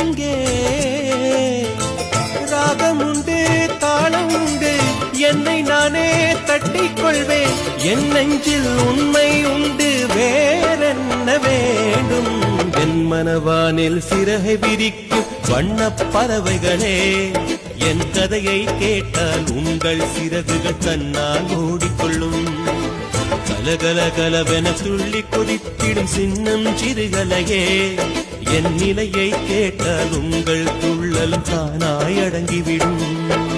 எங்கே ராகமுண்டே தாளம் உண்டு என்னை நானே தட்டிக் கொள்வேன் என் நெஞ்சில் உண்மை உண்டு வேறென்ன வேண்டும்? என் மனவானில் சிறகை விரிக்கும் வண்ண பறவைகளே என் கதையை கேட்டால் உங்கள் சிறகுகள் தன்னால் ஓடிக்கொள்ளும். கலகல கலவென துள்ளி குதித்திடும் சின்னம் சிறுகலையே. என் நிலையை கேட்டால் உங்கள் துள்ளல் தானாய் அடங்கிவிடும்.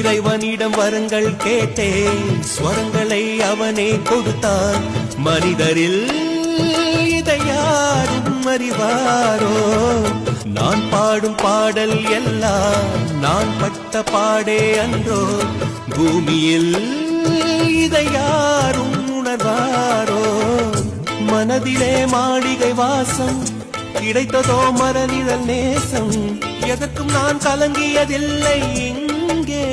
இறைவனிடம் வரங்கள் கேட்டேன். ஸ்வரங்களை அவனே கொடுத்தான். மனிதரில் இதை யாரும் அறிவாரோ? நான் பாடும் பாடல் எல்லாம் நான் பட்ட பாடே அன்றோ? பூமியில் இதை யாரும் உணர்வாரோ? மனதிலே மாளிகை வாசம் கிடைத்ததோ மரநிழல் நேசம். எதற்கும் நான் கலங்கியதில்லை இங்கே.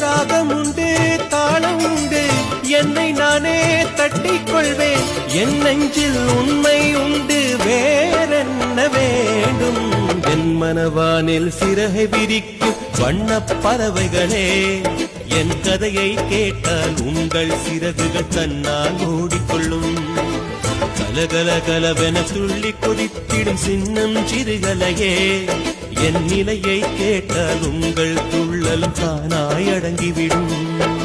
ராகம் உண்டு தாளம் உண்டு என்னை நானே தட்டிக் கொள்வேன் என் நெஞ்சில் உண்மை உண்டு வேறென்ன வேண்டும்? என் மனவானில் சிறகை விரிக்கும் வண்ண பறவைகளே என் கதையை கேட்டால் உங்கள் சிறகுகள் தன்னால் ஓடிக்கொள்ளும். கலகல கலவென துள்ளி குதித்திடும் சின்னம் சிறுகலையே என் நிலையை கேட்டால் உங்கள் துள்ளலும் தானாய் அடங்கிவிடும்.